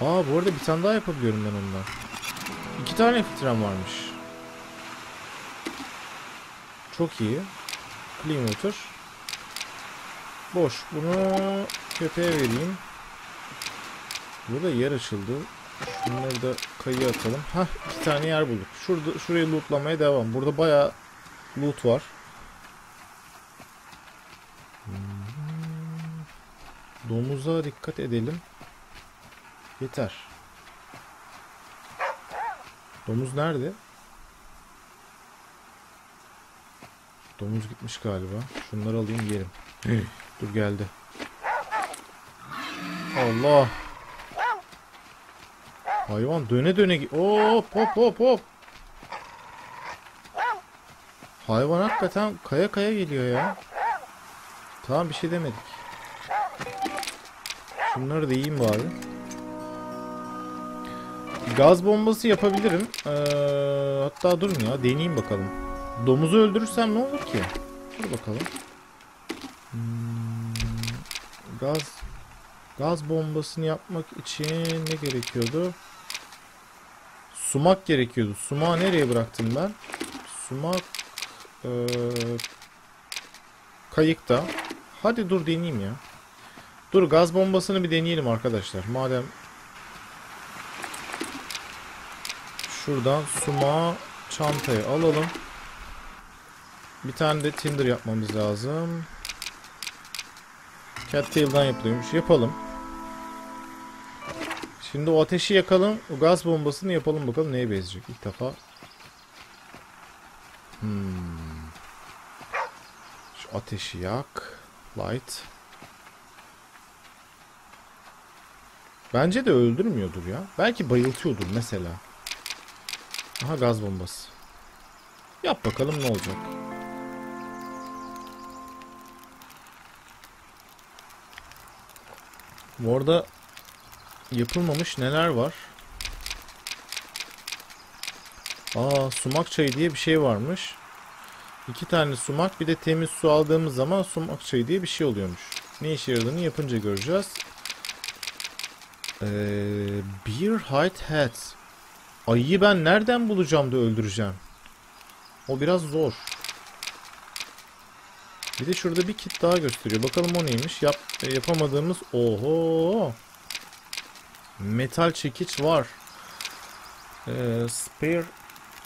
Aa bu arada bir tane daha yapabiliyorum ben ondan. İki tane filtrem varmış. Çok iyi. Clean water. Boş. Bunu köpeğe vereyim. Burada yer açıldı. Bunları da kayıya atalım. Hah iki tane yer bulduk. Şurada şurayı lootlamaya devam. Burada bayağı loot var. Hmm. Domuza dikkat edelim. Yeter. Domuz nerede? Domuz gitmiş galiba. Şunları alayım yerim. Dur geldi. Allah. Hayvan döne döne Hop hop hop hop. Hayvan hakikaten kaya kaya geliyor ya. Tamam bir şey demedik. Şunları da yiyeyim bari. Gaz bombası yapabilirim. Ee, hatta durun ya deneyeyim bakalım. Domuzu öldürürsem ne olur ki? Dur bakalım. Hmm, gaz gaz bombasını yapmak için ne gerekiyordu? Sumak gerekiyordu. Sumağı nereye bıraktım ben? Sumak ee, kayıkta. Hadi dur deneyeyim ya. Dur gaz bombasını bir deneyelim arkadaşlar. Madem şuradan sumağı çantaya alalım. Bir tane de tinder yapmamız lazım. Cattail'dan yapılıyormuş. Yapalım. Şimdi o ateşi yakalım. O gaz bombasını yapalım bakalım neye benzeyecek ilk defa. Hmm. Şu ateşi yak. Light. Bence de öldürmüyordur ya. Belki bayıltıyordur mesela. Aha gaz bombası. Yap bakalım ne olacak. Bu arada yapılmamış neler var? Aa sumak çayı diye bir şey varmış. İki tane sumak bir de temiz su aldığımız zaman sumak çayı diye bir şey oluyormuş. Ne işe yaradığını yapınca göreceğiz. Ee, beer hide hat. Ayıyı ben nereden bulacağım da öldüreceğim? O biraz zor. Bir de şurada bir kit daha gösteriyor. Bakalım o neymiş? Yap, yapamadığımız... Oho! Metal çekiç var. Ee, spare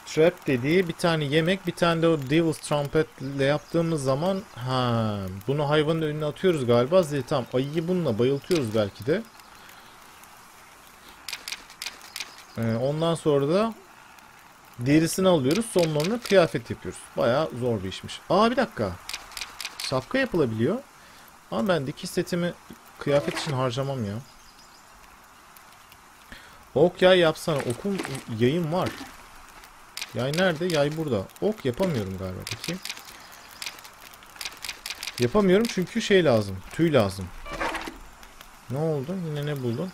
trap dediği bir tane yemek, bir tane de o Devil's Trumpet ile yaptığımız zaman ha bunu hayvanın önüne atıyoruz galiba. Zil tamam. Ayıyı bununla bayıltıyoruz belki de. Ee, ondan sonra da derisini alıyoruz. Sonlarına kıyafet yapıyoruz. Bayağı zor bir işmiş. Aa bir dakika. Şapka yapılabiliyor. Ama ben dikiş setimi kıyafet için harcamam ya. Ok yay yapsana. Okum yayım var. Yay nerede? Yay burada. Ok yapamıyorum galiba. Bakayım. Yapamıyorum çünkü şey lazım. Tüy lazım. Ne oldu? Yine ne buldun?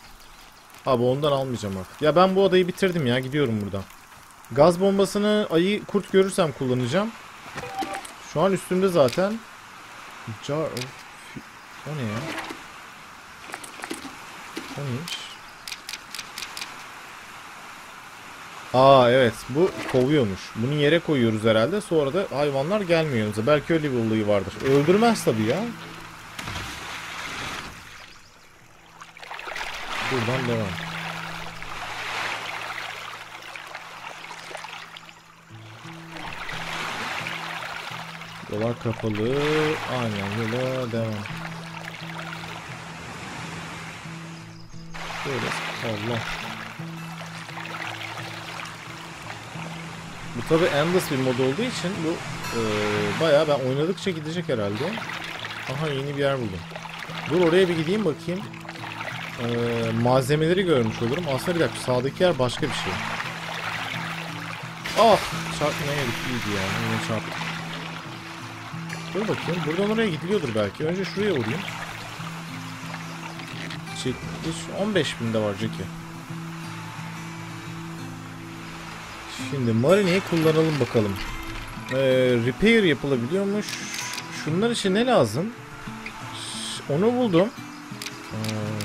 Abi ondan almayacağım artık. Ya ben bu adayı bitirdim ya. Gidiyorum buradan. Gaz bombasını ayı kurt görürsem kullanacağım. Şu an üstümde zaten. Jar of... O ne ya? O neymiş? Aa evet bu kovuyormuş. Bunu yere koyuyoruz herhalde. Sonra da hayvanlar gelmiyor. Belki öyle bir olayı vardır. Öldürmez tabii ya. Buradan devam. Yollar kapalı. Aynen yola devam. Şöyle. Allah. Bu tabi endless bir mod olduğu için bu e, bayağı ben oynadıkça gidecek herhalde. Aha yeni bir yer buldum. Dur oraya bir gideyim bakayım. E, malzemeleri görmüş olurum. Aslında bir dakika sağdaki yer başka bir şey. Ah! Çarpmaya yedik iyiydi yani. Yine çarptık. Dur bakayım. Buradan oraya gidiliyordur belki. Önce şuraya vurayım. Çekmiş. 15 binde var Jackie. Şimdi marineyi kullanalım bakalım. Ee, repair yapılabiliyormuş. Şunlar için ne lazım? Onu buldum. Ee,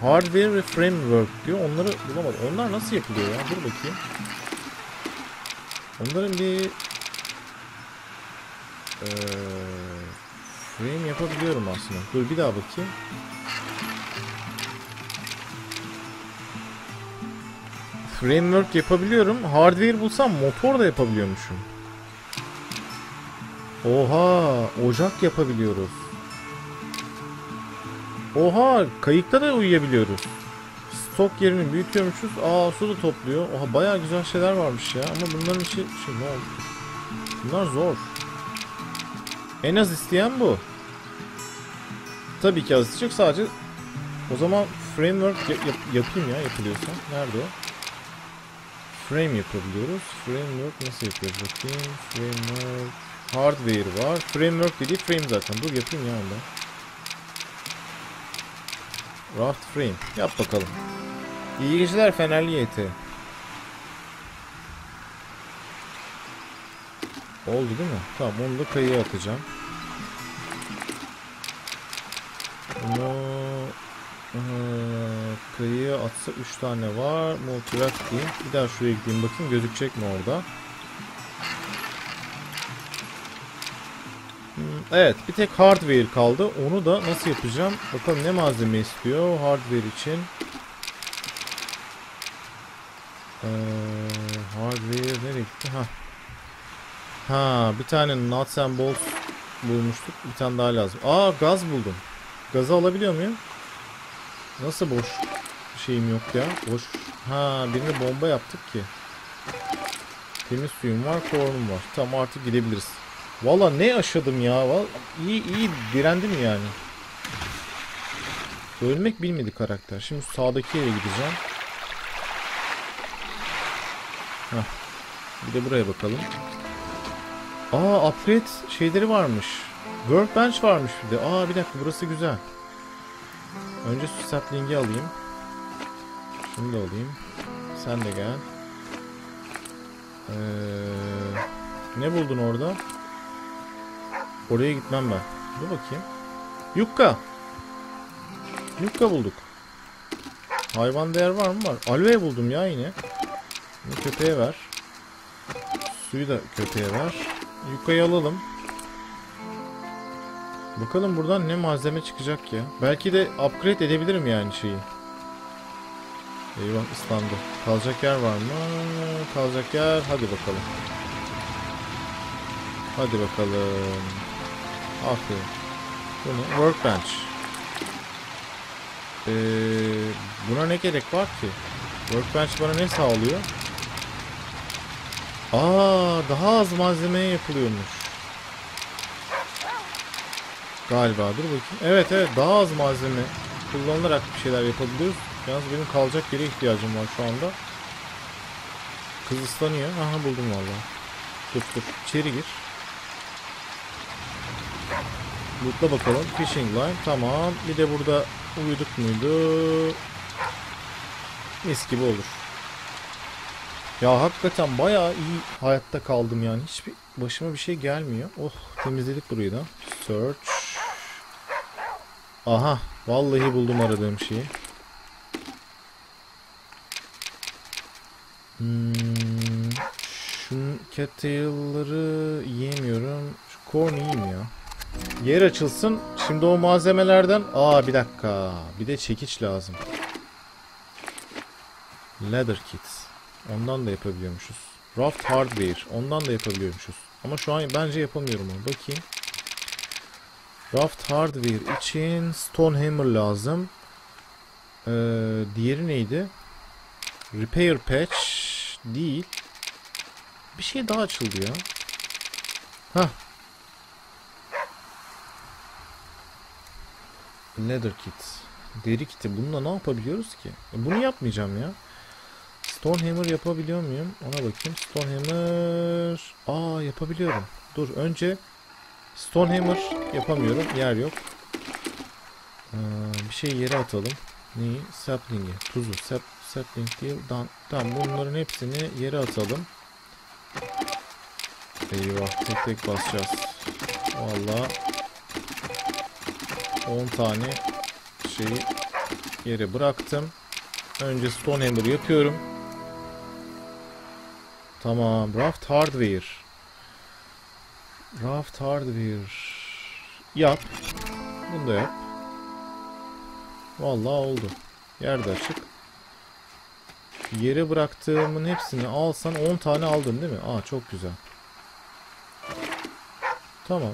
Hardware framework diyor. Onları bulamadım. Onlar nasıl yapılıyor ya? Dur bakayım. Onların bir eee, frame yapabiliyorum aslında. Dur bir daha bakayım. Framework yapabiliyorum. Hardware bulsam motor da yapabiliyormuşum. Oha, ocak yapabiliyoruz. Oha, kayıkta da uyuyabiliyoruz. Stok yerini büyütüyormuşuz. Aa, su da topluyor. Oha, bayağı güzel şeyler varmış ya. Ama bunların içi şey ne oldu? Bunlar zor. En az isteyen bu. Tabii ki az isteyecek sadece o zaman framework ya- yap- yapayım ya yapılıyorsa. Nerede o? Frame yapabiliyoruz. Framework nasıl yapıyoruz bakayım. Framework hardware var. Framework dediği frame zaten. Dur yapayım ya ondan. Raft frame. Yap bakalım. İyi geceler Fenerli YT. Oldu değil mi? Tamam onu da kayıya atacağım. Bunu eee, kayıya atsa 3 tane var. Multirack diyeyim. Bir daha şuraya gideyim bakayım gözükecek mi orada. Evet bir tek hardware kaldı. Onu da nasıl yapacağım? Bakalım ne malzeme istiyor hardware için. Eee hardware nereye gitti? Ha. Ha bir tane nuts and bolts bulmuştuk. Bir tane daha lazım. Aa gaz buldum. Gazı alabiliyor muyum? Nasıl boş şeyim yok ya? Boş. Ha birine bomba yaptık ki. Temiz suyum var, kornum var. Tamam artık gidebiliriz. Valla ne yaşadım ya. Vallahi iyi iyi direndim yani. Ölmek bilmedi karakter. Şimdi sağdaki yere gideceğim. Heh. Bir de buraya bakalım. Aa upgrade şeyleri varmış. Workbench varmış bir de. Aa bir dakika burası güzel. Önce su sapling'i alayım. Şunu da alayım. Sen de gel. Ee, ne buldun orada? Oraya gitmem ben. Dur bakayım. Yukka. Yukka bulduk. Hayvan değer var mı? Var. Aloe buldum ya yine. Bunu köpeğe ver. Suyu da köpeğe ver. Yukkayı alalım. Bakalım buradan ne malzeme çıkacak ya. Belki de upgrade edebilirim yani şeyi. Eyvah ıslandı. Kalacak yer var mı? Kalacak yer. Hadi bakalım. Hadi bakalım. Aferin. Bu ne? Workbench. Ee, buna ne gerek var ki? Workbench bana ne sağlıyor? Aa, daha az malzemeye yapılıyormuş. Galiba dur bakayım. Evet evet daha az malzeme kullanılarak bir şeyler yapabiliyoruz. Yalnız benim kalacak yere ihtiyacım var şu anda. Kız ıslanıyor. Aha buldum valla. Dur dur içeri gir. Lootla bakalım. Fishing line tamam. Bir de burada uyuduk muydu? Mis gibi olur. Ya hakikaten bayağı iyi hayatta kaldım yani. Hiçbir başıma bir şey gelmiyor. Oh temizledik burayı da. Search. Aha vallahi buldum aradığım şeyi. Hmm, şunun cattail'ları yiyemiyorum. Şu corn yiyeyim ya. Yer açılsın. Şimdi o malzemelerden... Aa bir dakika. Bir de çekiç lazım. Leather kits. Ondan da yapabiliyormuşuz. Raft hardware. Ondan da yapabiliyormuşuz. Ama şu an bence yapamıyorum onu. Bakayım. Raft hardware için stone hammer lazım. Ee, diğeri neydi? Repair patch değil. Bir şey daha açıldı ya. Hah. Leather kit. Deri kiti. Bununla ne yapabiliyoruz ki? E, bunu yapmayacağım ya. Stonehammer yapabiliyor muyum? Ona bakayım. Stonehammer... Aa yapabiliyorum. Dur önce Stonehammer yapamıyorum. Yer yok. Ee, bir şey yere atalım. Neyi? Sapling'i. Tuzu. Sap, sapling değil. Tamam bunların hepsini yere atalım. Eyvah tek tek basacağız. Valla 10 tane şeyi yere bıraktım. Önce Stonehammer yapıyorum. Tamam. Raft Hardware. Raft Hardware. Yap. Bunu da yap. Vallahi oldu. Yerde açık. Yere bıraktığımın hepsini alsan 10 tane aldın değil mi? Aa çok güzel. Tamam.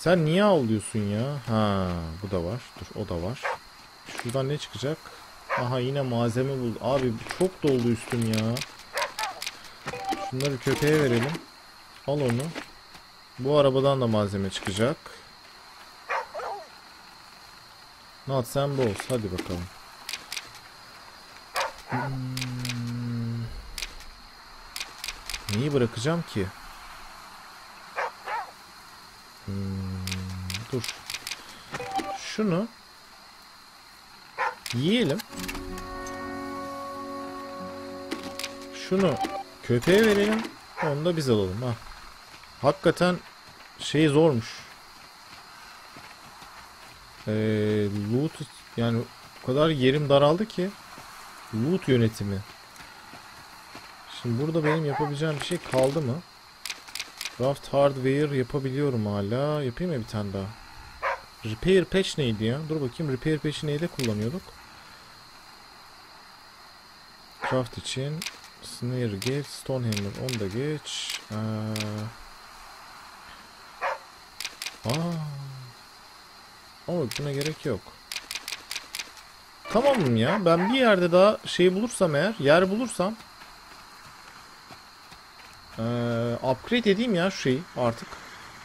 Sen niye avlıyorsun ya? Ha, bu da var. Dur, o da var. Şuradan ne çıkacak? Aha yine malzeme buldu. Abi çok doldu üstüm ya. Şunları köpeğe verelim. Al onu. Bu arabadan da malzeme çıkacak. Nuts and bolts. Hadi bakalım. Hmm. Neyi bırakacağım ki? Hmm, dur. Şunu yiyelim. Şunu köpeğe verelim. Onu da biz alalım. Ha. Hakikaten şey zormuş. Ee, loot yani o kadar yerim daraldı ki loot yönetimi. Şimdi burada benim yapabileceğim bir şey kaldı mı? Craft hardware yapabiliyorum hala. Yapayım mı bir tane daha? Repair patch neydi ya? Dur bakayım repair patch'i neyde kullanıyorduk? Craft için Snare geç, Stonehammer onu da geç. Ee... Aa. Ama buna gerek yok. Tamamım ya. Ben bir yerde daha şey bulursam eğer, yer bulursam ee, upgrade edeyim ya şu şeyi artık.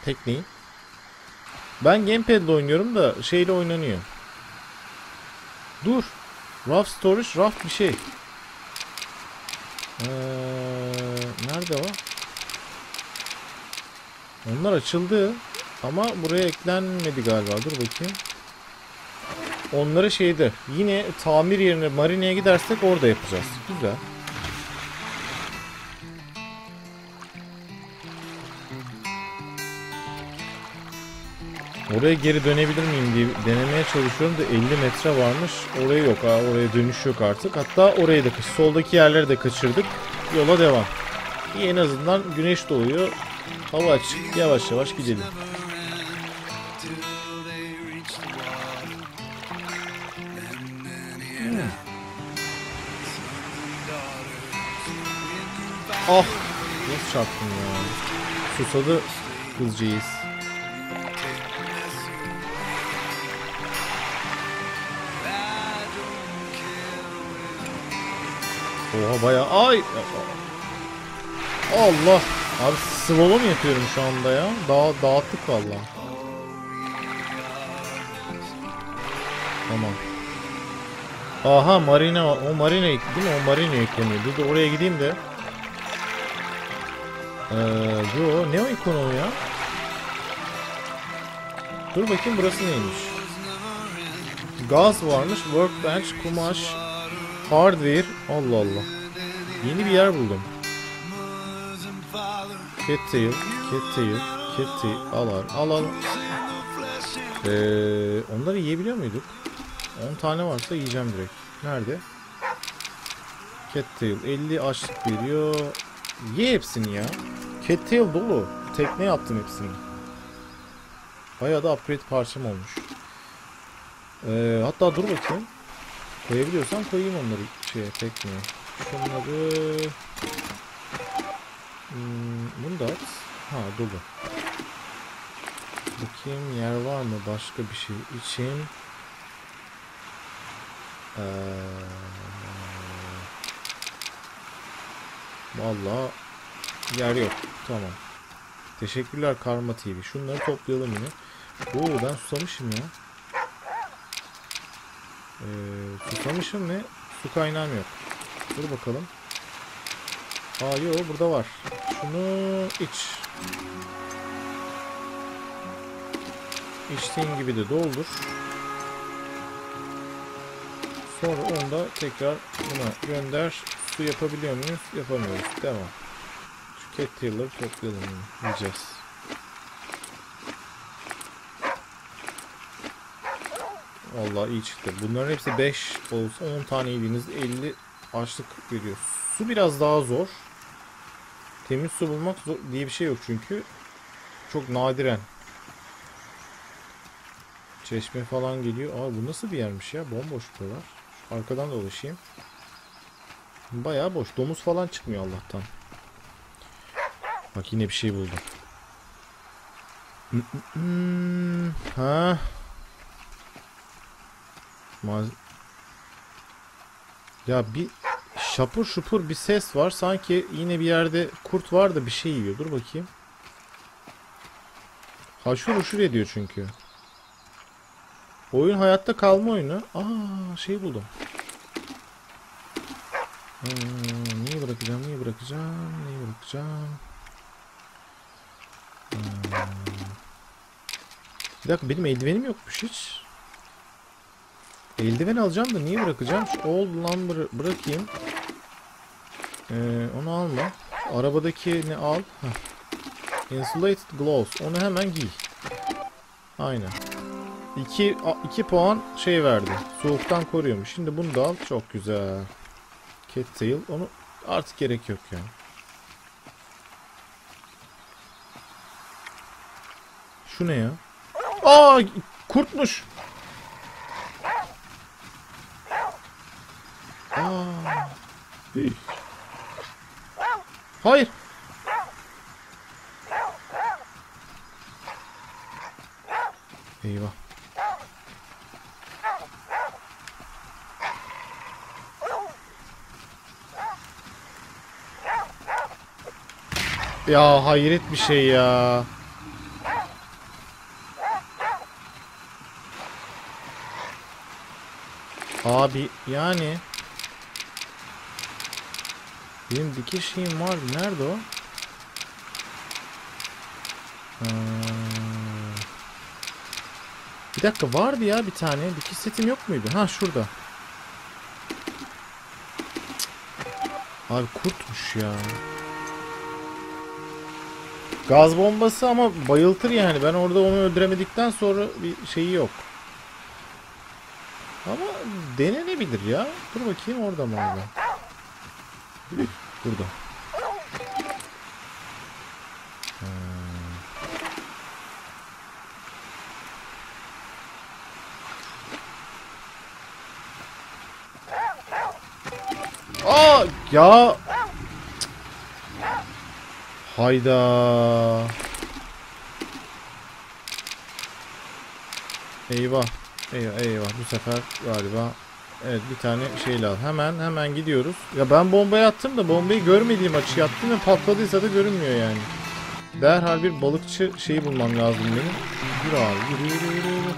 Tekneyi. Ben gamepad ile oynuyorum da şeyle oynanıyor. Dur. Rough storage, rough bir şey. Ee, nerede o? Onlar açıldı. Ama buraya eklenmedi galiba. Dur bakayım. Onları şeyde yine tamir yerine marineye gidersek orada yapacağız. Güzel. Oraya geri dönebilir miyim diye denemeye çalışıyorum da 50 metre varmış. Oraya yok ha. Oraya dönüş yok artık. Hatta orayı da soldaki yerleri de kaçırdık. Yola devam. İyi en azından güneş doğuyor. Hava açık. Yavaş yavaş gidelim. Ah! Nasıl çarptım ya? Susadı kızcağız. Oha bayağı ay! Allah! Abi slalom yapıyorum şu anda ya? Dağ, dağıttık valla Tamam. Aha marina o marina değil mi? O marina yükleniyor dur dur oraya gideyim de. Ee, yo ne o ikonu ya? Dur bakayım burası neymiş? Gaz varmış. Workbench kumaş Hardware. Allah Allah. Yeni bir yer buldum. Cattail, cattail, cattail. Al al al al. Ee, onları yiyebiliyor muyduk? 10 tane varsa yiyeceğim direkt. Nerede? Cattail 50 açlık veriyor. Ye hepsini ya. Cattail dolu. Tekne yaptım hepsini. Bayağı da upgrade parçam olmuş. Ee, hatta dur bakayım. Koyabiliyorsam koyayım onları şeye tekneye. Şunları hmm, bunu da at. Ha dolu. Bakayım yer var mı başka bir şey için. Ee, Vallahi yer yok. Tamam. Teşekkürler Karma TV. Şunları toplayalım yine. Oo ben susamışım ya. Ee, susamışım ve su kaynağım yok. Dur bakalım. Aa yok burada var. Şunu iç. İçtiğin gibi de doldur. Sonra onu da tekrar buna gönder. Su yapabiliyor muyuz? Yapamıyoruz. Devam. Şu cattail'ları toplayalım. Yiyeceğiz. Vallahi iyi çıktı. Bunların hepsi 5 olsa 10 tane yediğinizde 50 açlık veriyor. Su biraz daha zor. Temiz su bulmak zor diye bir şey yok çünkü. Çok nadiren. Çeşme falan geliyor. Aa bu nasıl bir yermiş ya? Bomboş buralar. Arkadan dolaşayım. Bayağı boş. Domuz falan çıkmıyor Allah'tan. Bak yine bir şey buldum. Ha. Maz ya bir şapur şupur bir ses var. Sanki yine bir yerde kurt var da bir şey yiyor. Dur bakayım. Haşur uşur ediyor çünkü. Oyun hayatta kalma oyunu. Aa şey buldum. Hmm, neyi bırakacağım, neyi bırakacağım, neyi bırakacağım. Hmm. Bir dakika benim eldivenim yokmuş hiç. Eldiven alacağım da niye bırakacağım? Şu old lumber'ı bırakayım. Ee, onu alma. Arabadakini al. Heh. Insulated gloves. Onu hemen giy. Aynen. 2 2 puan şey verdi. Soğuktan koruyormuş. Şimdi bunu da al. Çok güzel. Cattail. Onu artık gerek yok ya. Şu ne ya? Aa kurtmuş. Hey. Hayır. Eyvah. Ya hayret bir şey ya. Abi yani benim dikiş şeyim vardı. Nerede o? Ha. Bir dakika vardı ya bir tane. Dikiş setim yok muydu? Ha şurada. Abi kurtmuş ya. Gaz bombası ama bayıltır yani. Ben orada onu öldüremedikten sonra bir şeyi yok. Ama denenebilir ya. Dur bakayım orada mı orada? Burada. Aa ya. Hayda. Eyvah. Eyvah eyvah bu sefer galiba Evet bir tane şey lazım. Hemen hemen gidiyoruz. Ya ben bombayı attım da bombayı görmediğim açı attım ve patladıysa da görünmüyor yani. Derhal bir balıkçı şeyi bulmam lazım benim. Yürü abi yürü yürü yürü. yürü.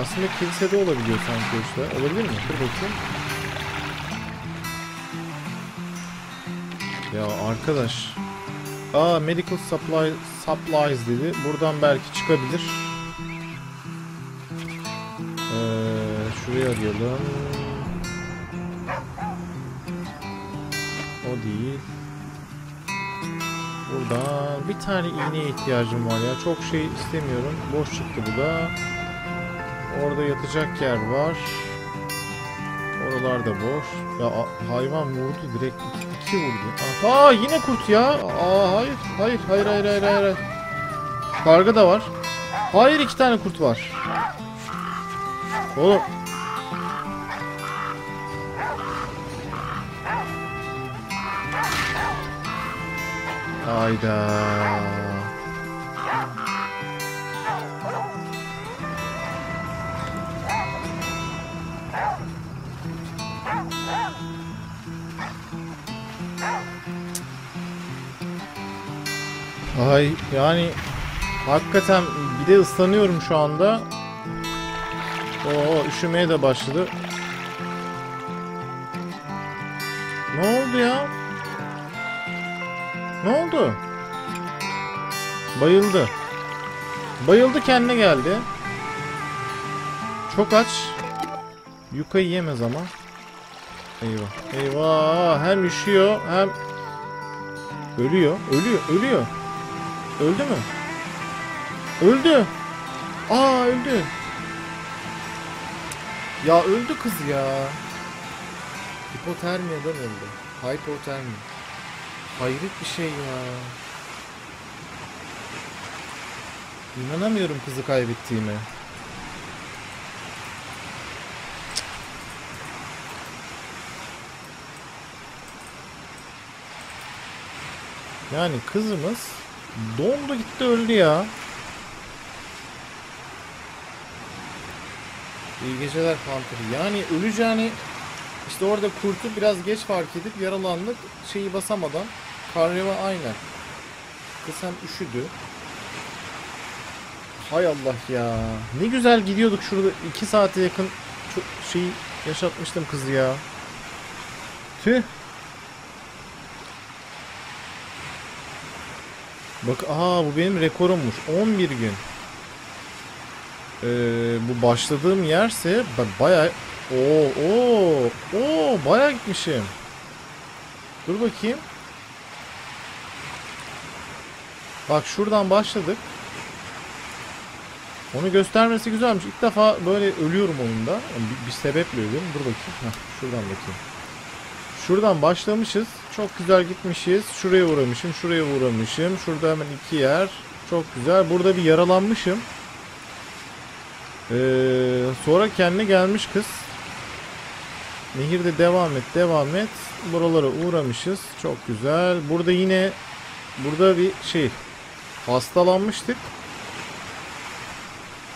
Aslında kilisede olabiliyor sanki işte. Olabilir mi? Dur bakayım. Ya arkadaş. Aa medical supply supplies dedi. Buradan belki çıkabilir. Şuraya arayalım. O değil. Burada bir tane iğneye ihtiyacım var ya. Çok şey istemiyorum. Boş çıktı bu da. Orada yatacak yer var. Oralar da boş. Ya hayvan vurdu direkt iki, iki vurdu. Aa yine kurt ya. Aa hayır hayır hayır hayır hayır hayır. Karga da var. Hayır iki tane kurt var. Oğlum. Hayda. Ay yani hakikaten bir de ıslanıyorum şu anda. Oo üşümeye de başladı. Ne oldu? Bayıldı. Bayıldı kendine geldi. Çok aç. Yukayı yemez ama. Eyvah. Eyvah. Hem üşüyor hem ölüyor. Ölüyor. Ölüyor. Öldü mü? Öldü. Aa öldü. Ya öldü kız ya. Hipotermiyeden öldü. Hypotermi. Hayret bir şey ya. İnanamıyorum kızı kaybettiğime. Yani kızımız dondu gitti öldü ya. İyi geceler Panther. Yani öleceğini işte orada kurtu biraz geç fark edip yaralandık. Şeyi basamadan. Karneva aynen. Kız hem üşüdü. Hay Allah ya. Ne güzel gidiyorduk şurada 2 saate yakın çok şey yaşatmıştım kızı ya. Tüh. Bak aa bu benim rekorummuş. 11 gün. Ee, bu başladığım yerse ben bayağı Oo oo oo bayağı gitmişim. Dur bakayım. Bak şuradan başladık. Onu göstermesi güzelmiş. İlk defa böyle ölüyorum oyunda. Yani Bir, bir sebeple ölüyorum. Dur bakayım. Heh, şuradan bakayım. Şuradan başlamışız. Çok güzel gitmişiz. Şuraya uğramışım. Şuraya uğramışım. Şurada hemen iki yer. Çok güzel. Burada bir yaralanmışım. Ee, sonra kendine gelmiş kız. Nehirde devam et, devam et. Buralara uğramışız. Çok güzel. Burada yine burada bir şey hastalanmıştık.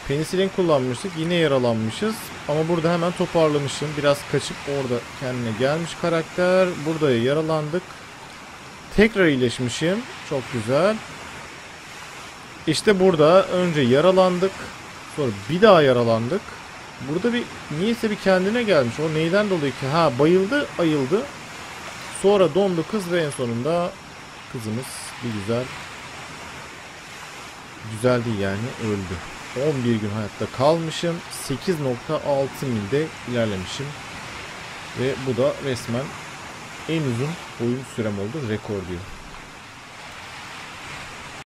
Penisilin kullanmıştık. Yine yaralanmışız. Ama burada hemen toparlamışım. Biraz kaçıp orada kendine gelmiş karakter. Burada yaralandık. Tekrar iyileşmişim. Çok güzel. İşte burada önce yaralandık. Sonra bir daha yaralandık. Burada bir niyeyse bir kendine gelmiş. O neyden dolayı ki? Ha bayıldı, ayıldı. Sonra dondu kız ve en sonunda kızımız bir güzel güzel değil yani öldü. 11 gün hayatta kalmışım. 8.6 milde ilerlemişim. Ve bu da resmen en uzun oyun sürem oldu. Rekor diyor.